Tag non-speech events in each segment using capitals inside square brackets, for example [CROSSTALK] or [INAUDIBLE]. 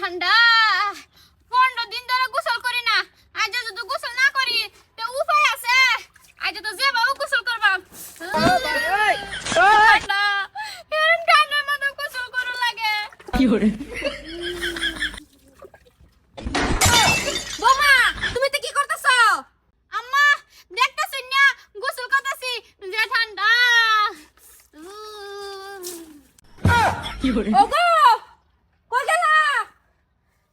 ঠান্ডা। পনেরো দিন ধরে গোসল করি না। আজ যদি গোসল না করি তো উপায় আছে? আজ তো যে বাবু গোসল করবাম। এরম ঠান্ডার গোসল করা লাগে। কি আম্মা দেখতেছ না গোসল করতেছি যে ঠান্ডা ওগো কই গেলা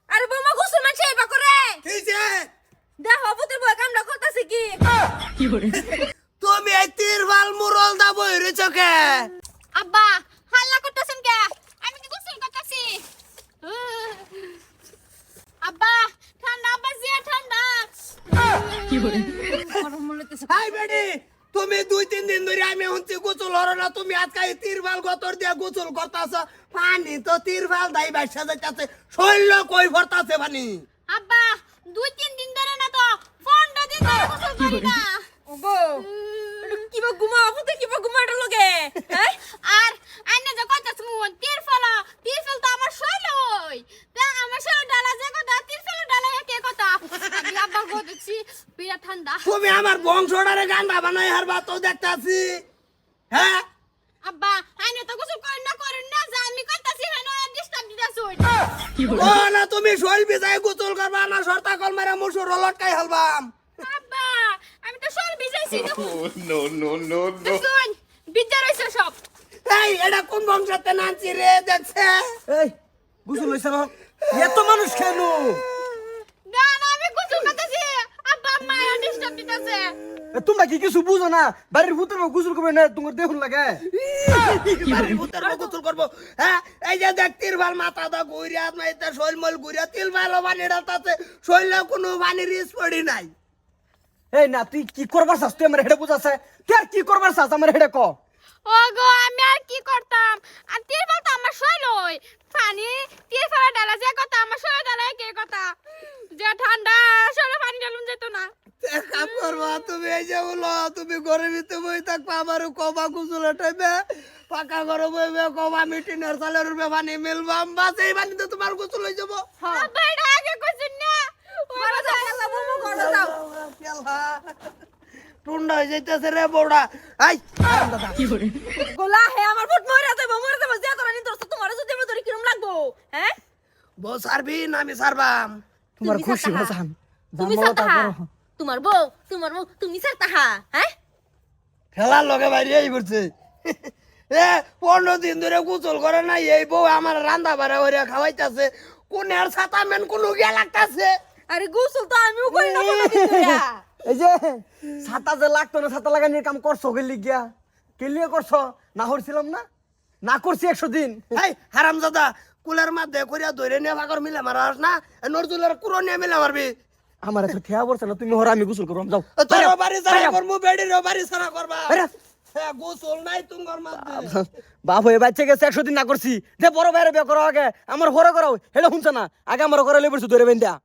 আরে বৌমা গোসল মানছে এবা করে কিছে দেখো পুতের বই কামড়া করতেছে কি [LAUGHS] তুমি এই তিরবাল মুরল দা বই রয়েছ কে? আব্বা হাল্লা করতেছেন কে? আমি কি গোসল করতেছি? আব্বা ঠান্ডা আব্বা যে ঠান্ডা। গরম মনে হইতেছে। হাই বেডি তুমি দুই তিন দিন ধরে আমি হচ্ছি গোসল হরো না তুমি আজকে এই তিরবাল গতর দিয়ে গোসল করতাছ। পানি তো তিরবাল দাই বাইসা যাইতাছে শৈল কই ভরতাছে পানি? আব্বা দুই তিন দিন ধরে না তো পনেরো দিন ধরে গোসল করি না। ওগো কিবা ঘুমা পুতে কিবা ঘুমাটা লগে? হ্যাঁ? আর আইনে যে কথা শুন তিরফল তিরফল তো আমার শৈলই তা আমার শৈল ডালা যে কথা তিরফল ডালা কে কথা। আমি আব্বা গতেছি বিরাট ঠান্ডা। তুমি আমার বংশটারে গান্ডা বানাই হারবা তো দেখতাছি। হ্যাঁ? আব্বা আইনে তো গোসল করেন না করেন না যা আমি করতেছি হেন ডিস্টার্ব দিতাছুন ও না তুমি শৈল বিজায় গোসল করবা না সরতা কল মেরে মুসুর লটকাই হালবাম। শৈল. বিদ্যা সব এই এটা কোন বংশতে নাচি রে দেখছে এই বুঝল হইছে না এত মানুষ কেন না না আমি গোসল করতেছি আব্বা আম্মা ডিস্টার্ব দিতাছে তোমরা কি কিছু বুঝো না বাড়ির ভূতের গুসল করবে না তোমার দেখুন লাগে বাড়ির ভূতের গোসল করব হ্যাঁ এই যে দেখ তিরবাল মাথা দা তা শৈল মল শৈল কোনো বানির রিস পড়ি নাই এই না তুই কি করবার চাস? তুই আমার হেডে বুঝাছে। তুই আর কি করবার চাস আমার হেডে ক? ওগো আমি আর কি করতাম? আর তিরফল তো আমার শৈলই পানি ডালা যে কথা আমার শৈল ডালা কে কথা? যে ঠান্ডা শৈল পানি ডালুন যেত না। কাম করবা তুমি এই যে বলো তুমি থাকবা আমার কবা টাইমে পাকা ঘরে বইবে কবা মিটিনের সালের রূপে পানি মিলবাম বাস এই পানি তো তোমার গোসল হয়ে যাব। আব্বা আগে না ঘরে যাও খেলা বৌমা ঘরে যাও টুন্ডা হয়ে যাইতেছে রে বৌড়া আই! গোলা হে আমার ফুট মরে যাবে মরে যাবে যে তোরা নিতর তোমার যদি আমি তোর কিরম লাগবো হ্যাঁ বউ সারবি না আমি সারবাম তোমার খুশি। বাসান তুমি সাতাহা তোমার বউ তোমার বউ তুমি সাতাহা হ্যাঁ খেলার লগে বাইরে এই করছে এ পনেরো দিন ধরে গোসল করে না এই বউ আমার রান্দা বাড়া হইয়া খাওয়াইতাছে। কোন আর ছাতা মেন কোন গিয়া লাগতাছে। আরে গোসল তো আমিও করি না। [LAUGHS] এই যে ছাতা যে লাগতো না ছাতা লাগানোর কাম করছ গেলি গিয়া কেলিয়ে করছ? না করছিলাম না? না করছি একশো দিন। এই হারাম দাদা কুলার মধ্যে করিয়া ধরে নিয়ে ভাগর মিলে মারাস না? নরজুলের কুরো নিয়ে মিলে মারবি। আমার একটা খেয়া পড়ছে না তুমি হরা আমি গোসল করব যাও। তোর বাড়ি সারা করব বেডির বাড়ি সারা করবা। বাইরে। গোসল নাই তুঙ্গর মধ্যে। বাপ হয়ে বাচ্চা গেছে একশো দিন না করছি। যে বড় বাইরে বিয়ে করো আগে। আমার হরে করাও হেলে শুনছে না। আগে আমার ঘরে লেবরছি ধরে বেন দেয়া